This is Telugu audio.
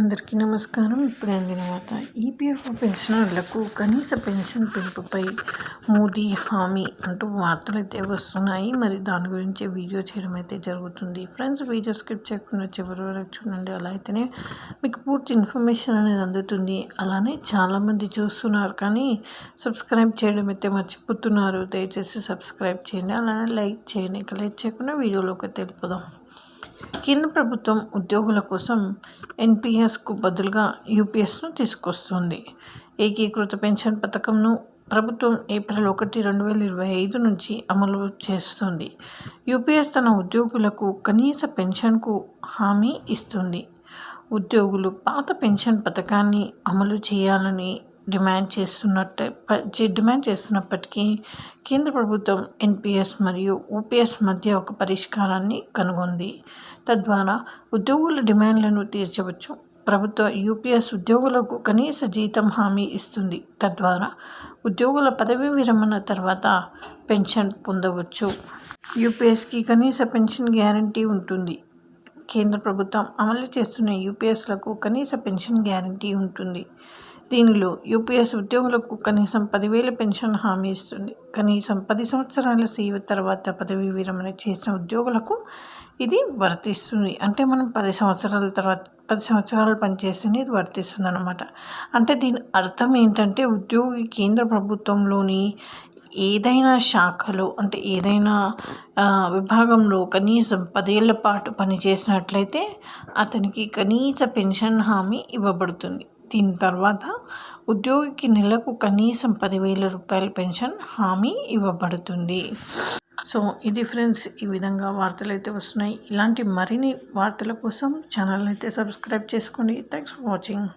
అందరికీ నమస్కారం. ఇప్పుడు అందిన వార్త ఈపీఎఫ్ పెన్షనర్లకు కనీస పెన్షన్ పెంపుపై మోదీ హామీ అంటూ వార్తలు అయితే వస్తున్నాయి. మరి దాని గురించి వీడియో చేయడం అయితే జరుగుతుంది. ఫ్రెండ్స్ వీడియో స్కిప్ చేయకుండా చివరి వరకు చూడండి. అలా అయితేనే మీకు పూర్తి ఇన్ఫర్మేషన్ అనేది అందుతుంది. అలానే చాలామంది చూస్తున్నారు కానీ సబ్స్క్రైబ్ చేయడం అయితే మర్చిపోతున్నారు. దయచేసి సబ్స్క్రైబ్ చేయండి. అలానే లైక్ చేయండి. ఇక లైక్ చేయకుండా వీడియోలోకి తెలుపుదాం కేంద్ర ప్రభుత్వం ఉద్యోగుల కోసం ఎన్పిఎస్కు బదులుగా యూపీఎస్ను తీసుకొస్తుంది. ఏకీకృత పెన్షన్ పథకంను ప్రభుత్వం ఏప్రిల్ ఒకటి రెండు వేల ఇరవై ఐదు నుంచి అమలు చేస్తుంది. యూపీఎస్ తన ఉద్యోగులకు కనీస పెన్షన్కు హామీ ఇస్తుంది. ఉద్యోగులు పాత పెన్షన్ పథకాన్ని అమలు చేయాలని డిమాండ్ చేస్తున్నట్టు డిమాండ్ చేస్తున్నప్పటికీ కేంద్ర ప్రభుత్వం ఎన్పిఎస్ మరియు ఓపీఎస్ మధ్య ఒక పరిష్కారాన్ని కనుగొంది. తద్వారా ఉద్యోగుల డిమాండ్లను తీర్చవచ్చు. ప్రభుత్వ యూపీఎస్ ఉద్యోగులకు కనీస జీతం హామీ ఇస్తుంది. తద్వారా ఉద్యోగుల పదవీ విరమణ తర్వాత పెన్షన్ పొందవచ్చు. యూపీఎస్కి కనీస పెన్షన్ గ్యారంటీ ఉంటుంది. కేంద్ర ప్రభుత్వం అమలు చేస్తున్న యూపీఎస్లకు కనీస పెన్షన్ గ్యారంటీ ఉంటుంది. దీనిలో యూపీఎస్ ఉద్యోగులకు కనీసం పదివేల పెన్షన్ హామీ ఇస్తుంది. కనీసం పది సంవత్సరాల సేవ తర్వాత పదవీ విరమణ చేసిన ఉద్యోగులకు ఇది వర్తిస్తుంది. అంటే మనం పది సంవత్సరాల తర్వాత పది సంవత్సరాలు పనిచేస్తేనే ఇది వర్తిస్తుంది అనమాట అంటే దీని అర్థం ఏంటంటే ఉద్యోగి కేంద్ర ప్రభుత్వంలోని ఏదైనా శాఖలో అంటే ఏదైనా విభాగంలో కనీసం పదేళ్ళ పాటు పనిచేసినట్లయితే అతనికి కనీస పెన్షన్ హామీ ఇవ్వబడుతుంది. దీని తర్వాత ఉద్యోగికి నెలకు కనీసం పదివేల రూపాయల పెన్షన్ హామీ ఇవ్వబడుతుంది. సో ఇది ఫ్రెండ్స్ ఈ విధంగా వార్తలు అయితే వస్తున్నాయి. ఇలాంటి మరిన్ని వార్తల కోసం ఛానల్ అయితే సబ్స్క్రైబ్ చేసుకోండి. Thanks for watching.